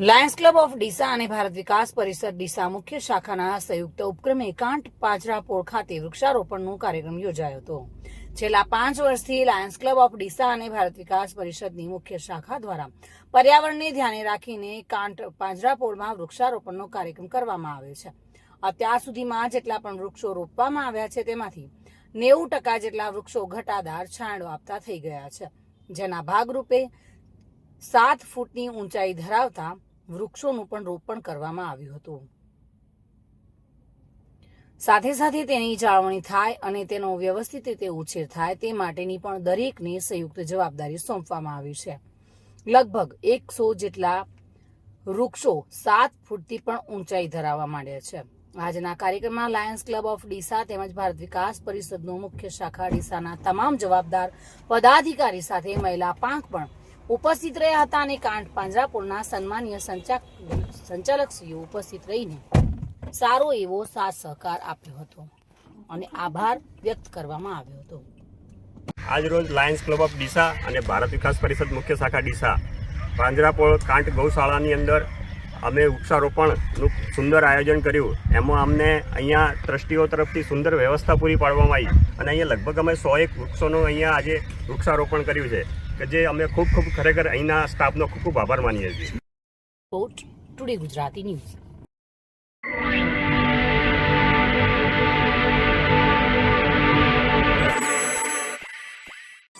Lions club of Deesa અને ભારત વિકાસ પરિષદ ડીસા મુખ્ય શાખાના સંયુક્ત ઉપક્રમે કાંટ પાજરાપોળ ખાતે વૃક્ષારોપણનો કાર્યક્રમ યોજાયો હતો. છેલ્લા પાંચ વર્ષથી લાયન્સ ક્લબ ઓફ ડીસા અને ભારત વિકાસ પરિષદની મુખ્ય શાખા દ્વારા પર્યાવરણને ધ્યાને રાખીને કાંટ પાંજરાપોળમાં વૃક્ષારોપણનો કાર્યક્રમ કરવામાં આવ્યો છે. અત્યાર સુધીમાં જેટલા પણ વૃક્ષો રોપવામાં આવ્યા છે તેમાંથી નેવું ટકા જેટલા વૃક્ષો ઘટાદાર છાંયડો આપતા થઈ ગયા છે. જેના ભાગરૂપે સાત ફૂટની ઊંચાઈ ધરાવતા વૃક્ષોનું પણ રોપણ કરવામાં આવ્યું હતું. સાથે સાથે તેની જાળવણી થાય અને તેનો વ્યવસ્થિત રીતે ઉછેર થાય તે માટેની પણ દરેકને સંયુક્ત જવાબદારી સોંપવામાં આવી છે. લગભગ એકસો જેટલા વૃક્ષો સાત ફૂટથી પણ ઊંચાઈ ધરાવવા માંડ્યા છે. આજના કાર્યક્રમમાં લાયન્સ ક્લબ ઓફ ડીસા તેમજ ભારત વિકાસ પરિષદનો મુખ્ય શાખા ડીસાના તમામ જવાબદાર પદાધિકારી સાથે મહિલા પાંખ પણ ઉપસ્થિત રહ્યા હતા અને કાંઠ પાંજરાપુરના સન્માનીય સંચાલક સંચાલકશ્રીઓ ઉપસ્થિત રહીને સારો એવો સાથ સહકાર આપ્યો હતો અને આભાર વ્યક્ત કરવામાં આવ્યો હતો. આજ રોજ લાયન્સ ક્લબ ઓફ ડીસા અને ભારત વિકાસ પરિષદ મુખ્ય શાખા ડીસા પાંજરાપોળ કાંઠ ગૌશાળાની અંદર અમે વૃક્ષારોપણનું સુંદર આયોજન કર્યું. એમાં અમને અહીંયા ટ્રસ્ટીઓ તરફથી સુંદર વ્યવસ્થા પૂરી પાડવામાં આવી. અને અહીંયા લગભગ અમે સો એક વૃક્ષોનું અહીંયા આજે વૃક્ષારોપણ કર્યું છે. કે જે અમે ખૂબ ખૂબ ખરેખર અહીંના સ્ટાફનો ખૂબ ખૂબ આભાર માનીએ છીએ. Today Gujarati news